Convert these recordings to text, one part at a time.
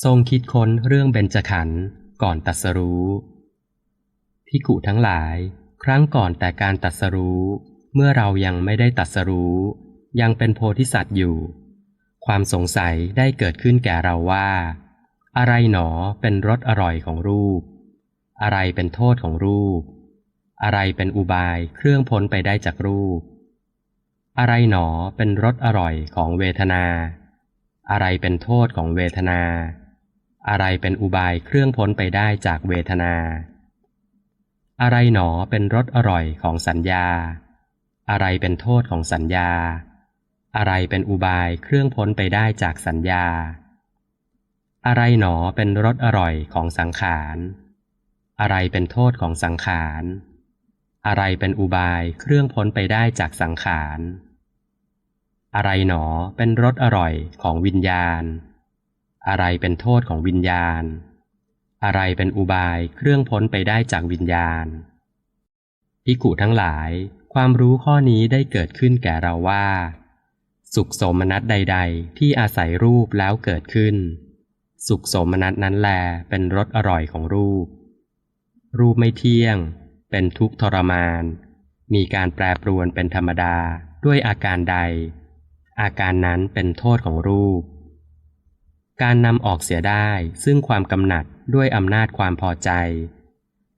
ทรงคิดค้นเรื่องเบญจขันธ์ก่อนตัสรู้พิกุทั้งหลาย ครั้งก่อนแต่การตัสรู้ เมื่อเรายังไม่ได้ตัสรู้ ยังเป็นโพธิสัตว์อยู่ ความสงสัยได้เกิดขึ้นแก่เราว่า อะไรหนอเป็นรสอร่อยของรูป อะไรเป็นโทษของรูป อะไรเป็นอุบายเครื่องพ้นไปได้จากรูป อะไรหนอเป็นรสอร่อยของเวทนา อะไรเป็นโทษของเวทนา อะไรเป็นอุบายเครื่องพ้นไปได้จากเวทนา อะไรหนอเป็นรสอร่อยของสัญญา อะไรเป็นโทษของสัญญา อะไรเป็นอุบายเครื่องพ้นไปได้จากสัญญา อะไรหนอเป็นรสอร่อยของสังขาร อะไรเป็นโทษของสังขาร อะไรเป็นอุบายเครื่องพ้นไปได้จากสังขาร อะไรหนอเป็นรสอร่อยของวิญญาณ อะไรเป็นโทษของวิญญาณ อะไรเป็นอุบายเครื่องพ้นไปได้จากวิญญาณพิกุทั้งหลาย ความรู้ข้อนี้ได้เกิดขึ้นแก่เราว่า สุขสมนัตใด ๆ ที่อาศัยรูปแล้วเกิดขึ้น สุขสมนัตนั้นแลเป็นรสอร่อยของรูป รูปไม่เที่ยง เป็นทุกข์ทรมาน มีการแปรปรวนเป็นธรรมดาด้วยอาการใด อาการนั้นเป็นโทษของรูป การนำออกเสียได้ซึ่งความกำหนัดด้วยอำนาจความพอใจ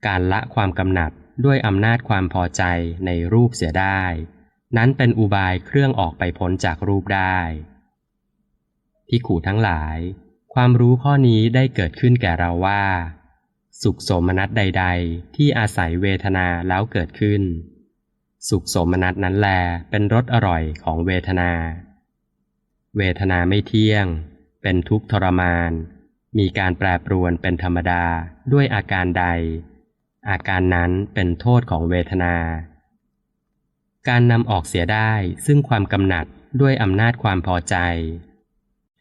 การละความกำหนัดด้วยอำนาจความพอใจในรูปเสียได้ นั้นเป็นอุบายเครื่องออกไปพ้นจากรูปได้พิขูทั้งหลาย ความรู้ข้อนี้ได้เกิดขึ้นแก่เราว่า สุขสมนัตใด ๆ ที่อาศัยเวทนาแล้วเกิดขึ้น สุขสมนัตนั้นแลเป็นรสอร่อยของเวทนา เวทนาไม่เที่ยง เป็นทุกข์ทรมาน มีการแปรปรวนเป็นธรรมดาด้วยอาการใด อาการนั้นเป็นโทษของเวทนา การนำออกเสียได้ซึ่งความกำหนัดด้วยอำนาจความพอใจ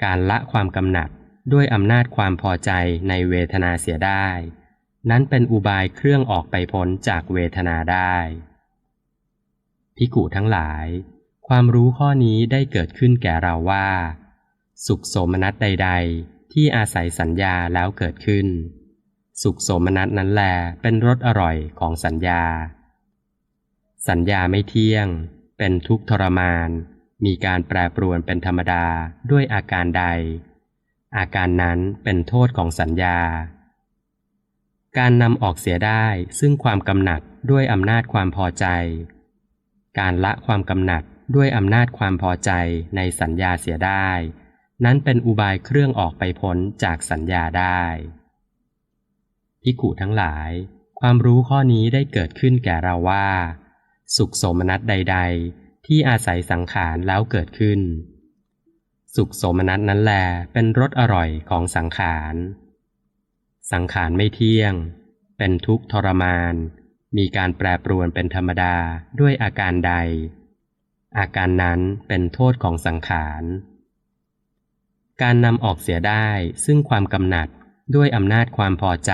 การละความกำหนัดด้วยอำนาจความพอใจในเวทนาเสียได้ นั้นเป็นอุบายเครื่องออกไปพ้นจากเวทนาได้พิกุทั้งหลาย ความรู้ข้อนี้ได้เกิดขึ้นแก่เราว่า สุขโสมนัสใด ๆ ที่อาศัยสัญญาแล้วเกิดขึ้น สุขโสมนัสนั้นแลเป็นรสอร่อยของสัญญา สัญญาไม่เที่ยง เป็นทุกข์ทรมาน มีการแปรปรวนเป็นธรรมดาด้วยอาการใด อาการนั้นเป็นโทษของสัญญา การนำออกเสียได้ซึ่งความกำหนัดด้วยอำนาจความพอใจ การละความกำหนัดด้วยอำนาจความพอใจในสัญญาเสียได้ นั้นเป็นอุบายเครื่องออกไปพ้นจากสัญญาได้พิกุทั้งหลาย ความรู้ข้อนี้ได้เกิดขึ้นแก่เราว่า สุขสมนัตใด ๆ ที่อาศัยสังขารแล้วเกิดขึ้น สุขสมนัตนั้นแลเป็นรสอร่อยของสังขาร สังขารไม่เที่ยง เป็นทุกข์ทรมาน มีการแปรปรวนเป็นธรรมดาด้วยอาการใด อาการนั้นเป็นโทษของสังขาร การนำออกเสียได้ซึ่งความกำหนัดด้วยอำนาจความพอใจ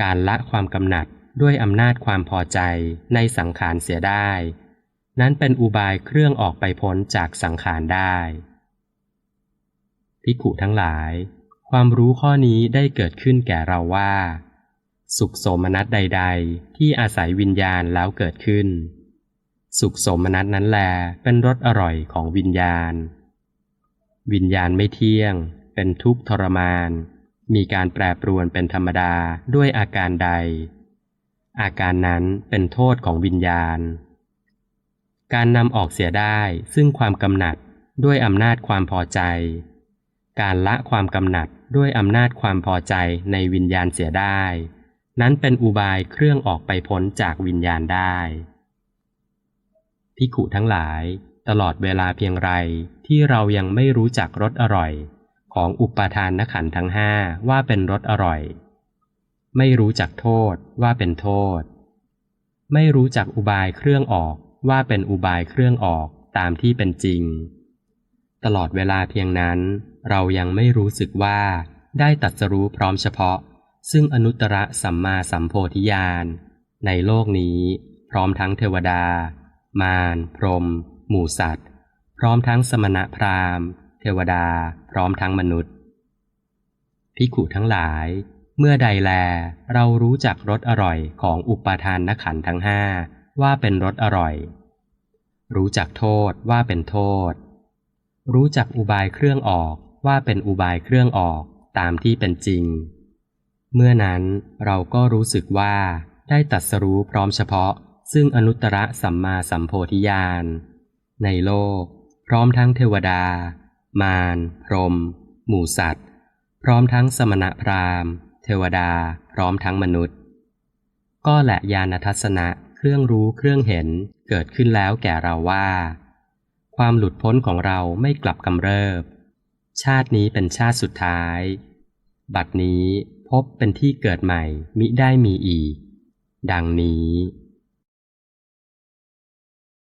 การละความกำหนัดด้วยอำนาจความพอใจในสังขารเสียได้ นั้นเป็นอุบายเครื่องออกไปพ้นจากสังขารได้พิกุทั้งหลาย ความรู้ข้อนี้ได้เกิดขึ้นแก่เราว่า สุขโสมนัสใด ๆ ที่อาศัยวิญญาณแล้วเกิดขึ้น สุขโสมนัสนั้นแลเป็นรสอร่อยของวิญญาณ วิญญาณไม่เที่ยง เป็นทุกข์ทรมาน มีการแปรปรวนเป็นธรรมดาด้วยอาการใด อาการนั้นเป็นโทษของวิญญาณ การนำออกเสียได้ซึ่งความกำหนัดด้วยอำนาจความพอใจ การละความกำหนัดด้วยอำนาจความพอใจในวิญญาณเสียได้ นั้นเป็นอุบายเครื่องออกไปพ้นจากวิญญาณได้พิขุทั้งหลาย ตลอดเวลาเพียงไรที่เรายังไม่รู้จักรสอร่อย ของอุปทานนขันทั้งห้าว่าเป็นรสอร่อย ไม่รู้จักโทษว่าเป็นโทษ ไม่รู้จักอุบายเครื่องออกว่าเป็นอุบายเครื่องออกตามที่เป็นจริง ตลอดเวลาเพียงนั้น เรายังไม่รู้สึกว่าได้ตัดสรู้พร้อมเฉพาะ ซึ่งอนุตตรสัมมาสัมโพธิญาณในโลกนี้ พร้อมทั้งเทวดา มารพรหม หมู่สัตว์ พร้อมทั้งสมณะพราหมณ์ เทวดา พร้อมทั้งมนุษย์ภิขุทั้งหลาย เมื่อใดแล เรารู้จักรสอร่อยของอุปาทานนขันทั้งห้าว่าเป็นรสอร่อย รู้จักโทษว่าเป็นโทษ รู้จักอุบายเครื่องออกว่าเป็นอุบายเครื่องออกตามที่เป็นจริง เมื่อนั้นเราก็รู้สึกว่าได้ตัดสรู้พร้อมเฉพาะ ซึ่งอนุตตรสัมมาสัมโพธิญาณ ในโลก พร้อมทั้งเทวดา มารพรหมหมู่สัตว์ พร้อมทั้งสมณะพราหมณ์ เทวดา พร้อมทั้งมนุษย์ ก็แหละญาณทัศนะเครื่องรู้เครื่องเห็นเกิดขึ้นแล้วแก่เราว่า ความหลุดพ้นของเราไม่กลับกำเริบ ชาตินี้เป็นชาติสุดท้าย บัดนี้พบเป็นที่เกิดใหม่มิได้มีอีก ดังนี้